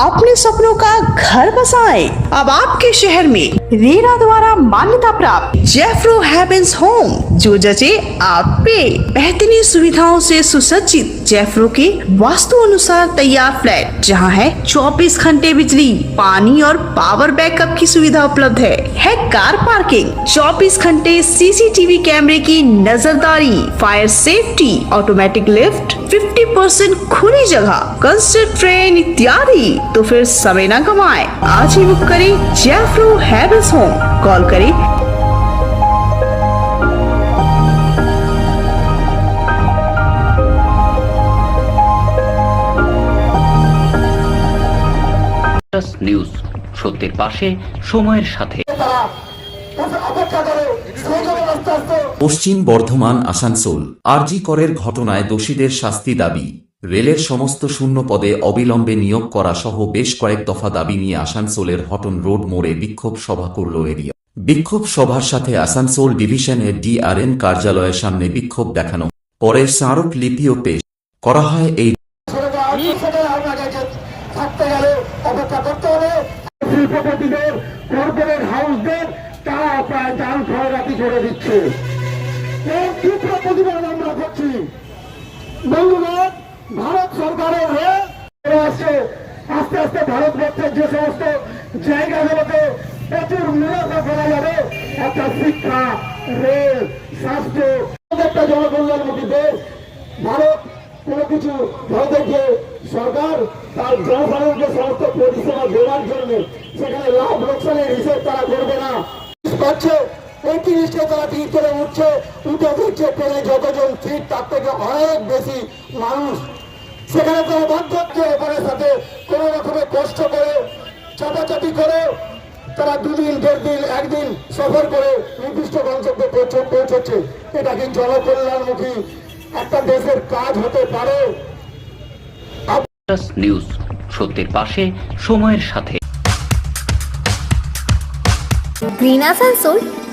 अपने सपनों का घर बसाएँ। अब आपके शहर में रेरा द्वारा मान्यता प्राप्त जेफ्रो हैवेंस होम जो जचे आप पे बेहतरीन सुविधाओं से सुसज्जित जेफ्रो के वास्तु अनुसार तैयार फ्लैट, जहाँ है 24 घंटे बिजली, पानी और पावर बैकअप की सुविधा उपलब्ध है। है कार पार्किंग 24 घंटे सीसीटीवी कैमरे की नजरदारी fire safety automatic lift 50 percent खुली जगह कंस्ट्रक्ट ट्रेन इत्यादि। तो फिर समय न कमाए आज ही बुक करें जैफ्रो हैवेंस होम कॉल करें প্লাস নিউজ সত্যের পাশে সময়ের সাথে অপেক্ষা করে সহযোগে আস্তে আস্তে পশ্চিম বর্ধমান আসানসোল আরজি করের ঘটনায় দোষীদের শাস্তি দাবি রেলের সমস্ত শূন্য পদে অবিলম্বে নিয়োগ করা সহ বেশ কয়েক দফা দাবি নিয়ে আসানসোলের হটন রোড মোড়ে বিক্ষোভ সভা করল এরিয়া বিক্ষোভ সভার সাথে আসানসোল ডিভিশনের ডিআরএন কার্যালয়ের সামনে বিক্ষোভ দেখানো। পরে স্মারক লিপিও পেশ করা হয় এই বন্ধুগণ ভারত সরকারের হয়ে আসছে। আস্তে আস্তে ভারতবর্ষের যে সমস্ত জায়গাগুলোতে প্রচুর মুনাফা করা যাবে অর্থাৎ শিক্ষা, রেল, স্বাস্থ্য একটা জনকল্যাণমুখী দেশ, ভারত কোনো কিছু ভারতের যে সরকার, তার জনসাধারণকে সমস্ত পরিষেবা দেওয়ার জন্য সেখানে লাভ লোকসানের হিসেব তারা করবে না। পাচ্ছে জিনিসটা তারা ঠিক করে উঠছে উঠে দিচ্ছে ট্রেনে যতজন সিট তার থেকে অনেক বেশি মানুষ। সেখানে তারা বাধ্য হচ্ছে এবারের সাথে। কোনো রকমের কষ্ট করে চাপাচাপি করে তারা দুদিন দেড় দিন একদিন সফর করে নির্দিষ্ট গন্তব্যে পৌঁছচ্ছে। এটা কি জনকল্যাণমুখী একটা দেশের কাজ হতে পারে? নিউজ সত্যের পাশে সময়ের সাথে। Green Asansol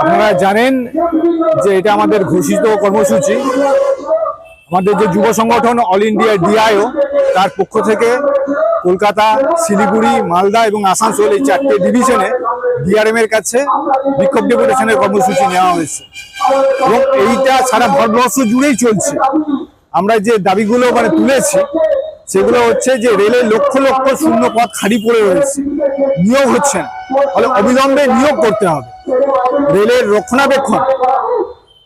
আপনারা জানেন যে এটা আমাদের ঘোষিত কর্মসূচি। আমাদের যে যুব সংগঠন অল ইন্ডিয়া ডিআইও, তার পক্ষ থেকে কলকাতা, শিলিগুড়ি, মালদা এবং আসানসোল এই চারটে ডিভিশনে ডিআরএম এর কাছে বিক্ষোভ ডেপুটেশনের কর্মসূচি নেওয়া হয়েছে। এবং এইটা সারা ভারতবর্ষ জুড়েই চলছে। আমরা যে দাবিগুলো মানে তুলেছি সেগুলো হচ্ছে যে রেলের লক্ষ লক্ষ শূন্য পথ খালি পড়ে রয়েছে। নিয়োগ হচ্ছে না। ফলে অবিলম্বে নিয়োগ করতে হবে। রেলের রক্ষণাবেক্ষণ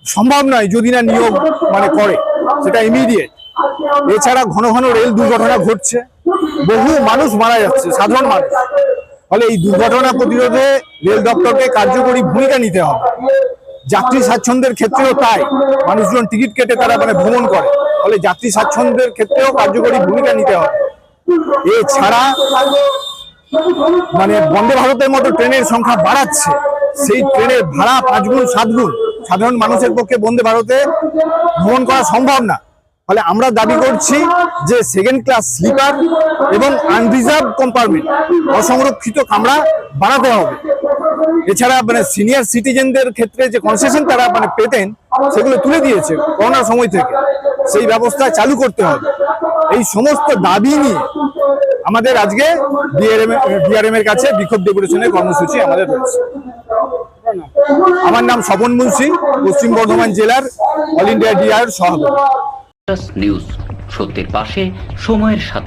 সম্ভব নয় যদি না নিয়োগ মানে করে। সেটা ইমিডিয়েট এছাড়া ঘন ঘন রেল দুর্ঘটনা ঘটছে। বহু মানুষ মারা যাচ্ছে, সাধারণ মানুষ। ফলে এই দুর্ঘটনা প্রতিরোধে রেল দপ্তরকে কার্যকরী ভূমিকা নিতে হবে। যাত্রী স্বাচ্ছন্দ্যের ক্ষেত্রেও তাই। মানুষজন টিকিট কেটে তারা মানে ভ্রমণ করে। ফলে যাত্রী স্বাচ্ছন্দ্যের ক্ষেত্রেও কার্যকরী ভূমিকা নিতে হবে। এছাড়া মানে বন্দে ভারতের মতো ট্রেনের সংখ্যা বাড়াচ্ছে, সেই ট্রেনের ভাড়া পাঁচ গুণ, সাত গুণ। সাধারণ মানুষের পক্ষে বন্দে ভারতে ভ্রমণ করা সম্ভব না। ফলে আমরা দাবি করছি যে সেকেন্ড ক্লাস স্লিপার এবং আনরিজার্ভ কম্পার্টমেন্ট অসংরক্ষিত কামরা বাড়াতে হবে। এছাড়া মানে সিনিয়র সিটিজেনদের ক্ষেত্রে যে কনসেশন তারা মানে পেতেন, সেগুলো তুলে দিয়েছে করোনার সময় থেকে। সেই ব্যবস্থা চালু করতে হবে। এই সমস্ত দাবি নিয়ে আমাদের আজকে ডিআরএম এর কাছে বিক্ষোভ ডেপুটেশনের কর্মসূচি আমাদের রয়েছে। আমার নাম স্বপন মুন্সি, পশ্চিম বর্ধমান জেলার all India DR plus news সত্যের পাশে, সময়ের সাথে।